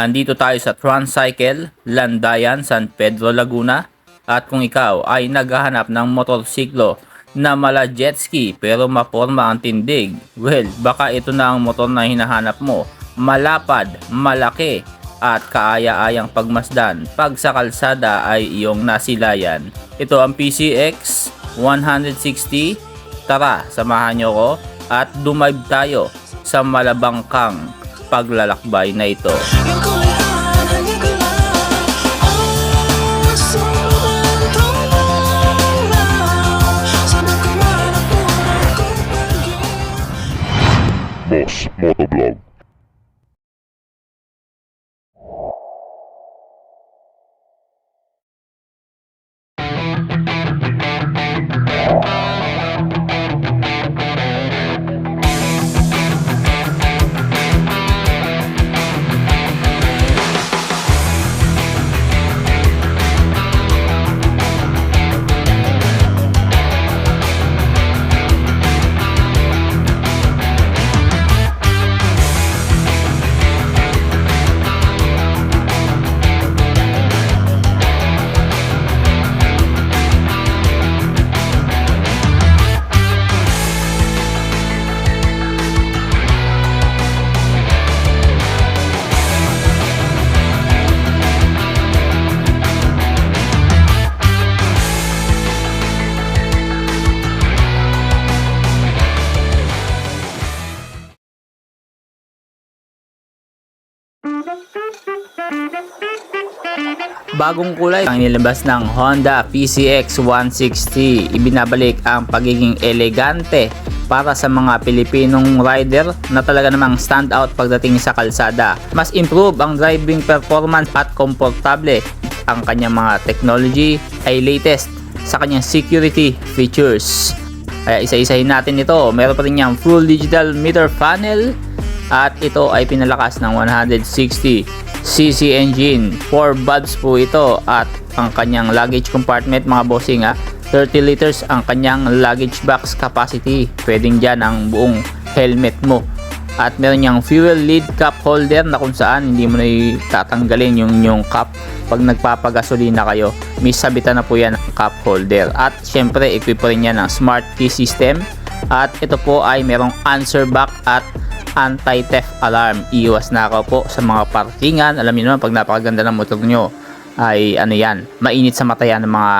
Andito tayo sa Transcycle, Landayan, San Pedro, Laguna. At kung ikaw ay naghahanap ng motorsiklo na mala jet ski pero maporma ang tindig, well, baka ito na ang motor na hinahanap mo. Malapad, malaki, at kaaya-ayang pagmasdan pag sa kalsada ay iyong nasilayan. Ito ang PCX 160. Tara, samahan nyo ko at dumive tayo sa malabangkang paglalakbay na ito. Motoblog. Bagong kulay ang nilabas ng Honda PCX 160. Ibinabalik ang pagiging elegante para sa mga Pilipinong rider na talaga namang stand out pagdating sa kalsada. Mas improve ang driving performance at komportable. Ang kanyang mga technology ay latest sa kanyang security features. Kaya isa-isahin natin ito. Meron pa rin niyang full digital meter panel at ito ay pinalakas ng 160 cc engine 4 valves po ito at ang kanyang luggage compartment mga bossing ha 30 liters ang kanyang luggage box capacity. Pwedeng dyan ang buong helmet mo. At meron niyang fuel lid cup holder na kung saan hindi mo na tatanggalin yung yung cup. Pag nagpapagasolina kayo may sabitan na po yan ang cup holder. At syempre equip rin yan ng smart key system. At ito po ay merong answer back at anti-theft alarm. Iwas na ako po sa mga parkingan. Alam niyo naman pag napakaganda ng motor nyo ay ano yan, mainit sa mata yan ng mga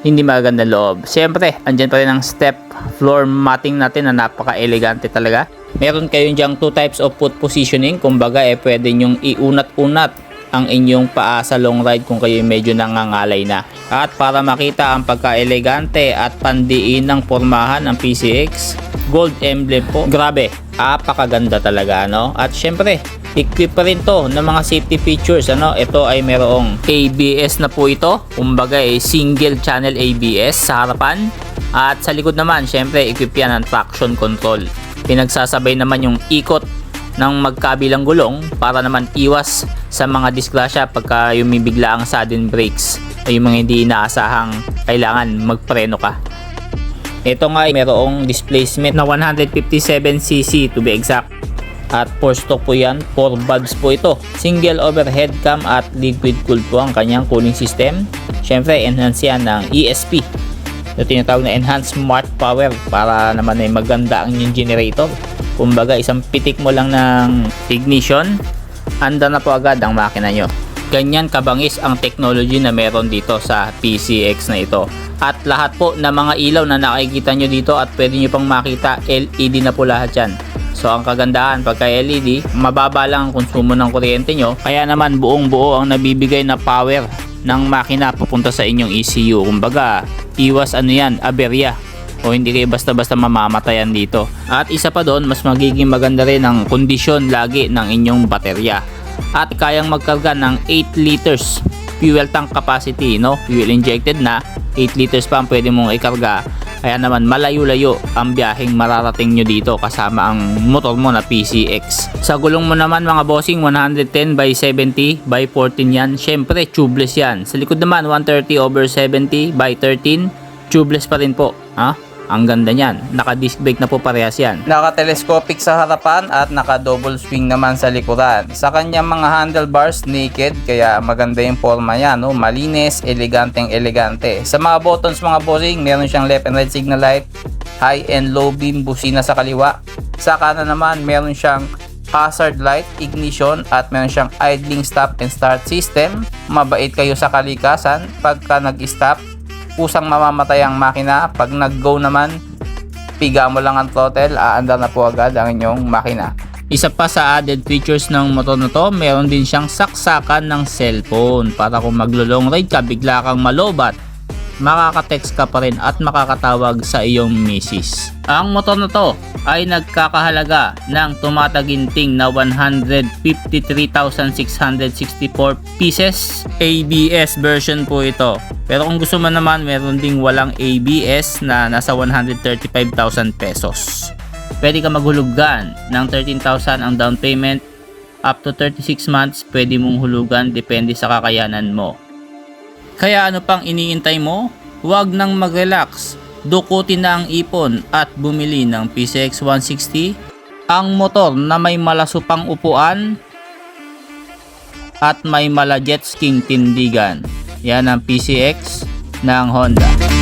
hindi magaganda loob. Siyempre, andyan pa rin ang step floor matting natin na napaka-elegante talaga. Meron kayong diyang two types of foot positioning. Kumbaga, eh, pwede nyong iunat-unat ang inyong paa sa long ride kung kayo medyo nangangalay na. At para makita ang pagka-elegante at pandiin ng pormahan ng PCX, gold emblem po. Grabe, apakaganda talaga ano. At syempre, equip pa rin to ng mga safety features ano. Ito ay merong ABS na po ito. Kumbaga ay single channel ABS sa harapan. At sa likod naman, syempre, equip yan ng traction control. Pinagsasabay naman yung ikot ng magkabilang gulong para naman iwas sa mga disgrasya pagka yumibigla ang sudden brakes ay yung mga hindi inaasahang kailangan magpreno ka. Ito nga ay mayroong displacement na 157cc to be exact. At 4 stock po yan, 4 valves po ito. Single overhead cam at liquid cooled po ang kanyang cooling system. Siyempre, enhance yan ng ESP. Ito tinatawag na Enhanced Smart Power para naman ay maganda ang inyong generator. Kumbaga, isang pitik mo lang ng ignition, anda na po agad ang makina nyo. Ganyan kabangis ang technology na meron dito sa PCX na ito. At lahat po ng mga ilaw na nakikita nyo dito at pwede nyo pang makita, LED na po lahat yan. So ang kagandahan pagka LED, mababa lang ang konsumo ng kuryente nyo. Kaya naman buong buo ang nabibigay na power ng makina papunta sa inyong ECU. Kumbaga, iwas ano yan, aberya o hindi kayo basta-basta mamamatayan dito. At isa pa doon, mas magiging maganda rin ang kondisyon lagi ng inyong baterya. At kayang magkarga ng 8 liters fuel tank capacity, no? Fuel injected na, 8 liters pa ang pwede mong ikarga. Kaya naman malayo-layo ang biyaheng mararating nyo dito kasama ang motor mo na PCX. Sa gulong mo naman mga bossing 110 by 70 by 14 yan. Syempre tubeless yan. Sa likod naman 130 over 70 by 13 tubeless pa rin po. Ha? Ang ganda niyan. Naka-disc brake na po parehas yan. Naka-telescopic sa harapan at naka-double swing naman sa likuran. Sa kanyang mga handlebars, naked, kaya maganda yung forma yan. No? Malinis, eleganteng elegante. Sa mga buttons mga bossing, meron siyang left and right signal light, high and low beam busina sa kaliwa. Sa kanan naman, meron siyang hazard light, ignition at meron siyang idling stop and start system. Mabait kayo sa kalikasan pagka nag-stop. Kusang mamamatay ang makina. Pag nag-go naman, piga mo lang ang throttle, aandar na po agad ang inyong makina. Isa pa sa added features ng motor na to, meron din siyang saksakan ng cellphone para kung maglo-long ride ka, bigla kang malobat, makaka-text ka pa rin at makakatawag sa iyong misis. Ang motor na to ay nagkakahalaga ng tumataginting na 153,664 pieces. ABS version po ito. Pero kung gusto mo naman, meron ding walang ABS na nasa 135,000 pesos. Pwede ka maghulugan ng 13,000 ang down payment. Up to 36 months, pwede mong hulugan depende sa kakayanan mo. Kaya ano pang iniintay mo? Huwag nang mag-relax. Dukutin na ang ipon at bumili ng PCX 160, ang motor na may malasupang upuan at may mala jet skiing tindigan. Yan ang PCX ng Honda.